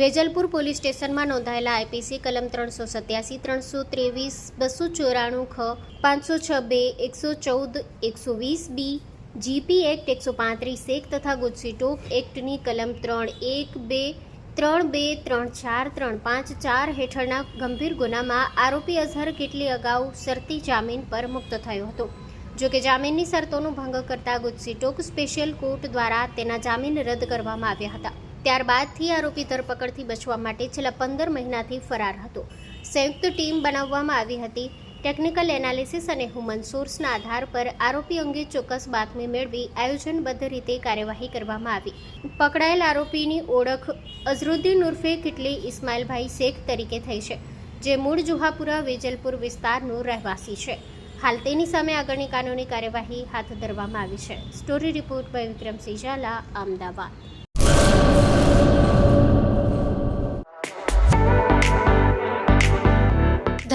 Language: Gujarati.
વેજલપુર પોલીસ સ્ટેશનમાં નોંધાયેલા આઈપીસી કલમ ત્રણસો સત્યાસી, ત્રણસો ત્રેવીસ, બસો ચોરાણું ખ, પાંચસો છ બે, એકસો ચૌદ, એકસો વીસ બી જીપી એક્ટ, એકસો પાંત્રીસ એક તથા ગુજસીટોક એક્ટની કલમ ત્રણ એક બે, ત્રણ બે, ત્રણ ચાર, ત્રણ પાંચ ચાર હેઠળના ગંભીર ગુનામાં આરોપી અઝહર કેટલી અગાઉ શરતી જામીન પર મુક્ત થયો હતો? જો કે જામીનની શરતોનો ભંગ કરતા ગુજસીટોક સ્પેશિયલ કોર્ટ દ્વારા તેના જામીન રદ કરવામાં આવ્યા હતા. ત્યારબાદથી આરોપી ધરપકડથી બચવા માટે છેલ્લા પંદર મહિનાથી ફરાર હતો. સંયુક્ત ટીમ બનાવવામાં આવી હતી. ટેકનિકલ એનાલિસિસ અને હ્યુમન સોર્સના આધાર પર આરોપી અંગે ચોક્કસ બાતમી મેળવી આયોજનબદ્ધ રીતે કાર્યવાહી કરવામાં આવી. પકડાયેલ આરોપીની ઓળખ અઝરુદ્દીન ઉર્ફે કિટલી ઇસ્માઇલભાઈ શેખ તરીકે થઈ છે, જે મૂળ જુહાપુરા વેજલપુર વિસ્તારનું રહેવાસી છે. હાલ તેની સામે આગળની કાનૂની કાર્યવાહી હાથ ધરવામાં આવી છે. Story report by Vikramsinh Zala, Ahmedabad.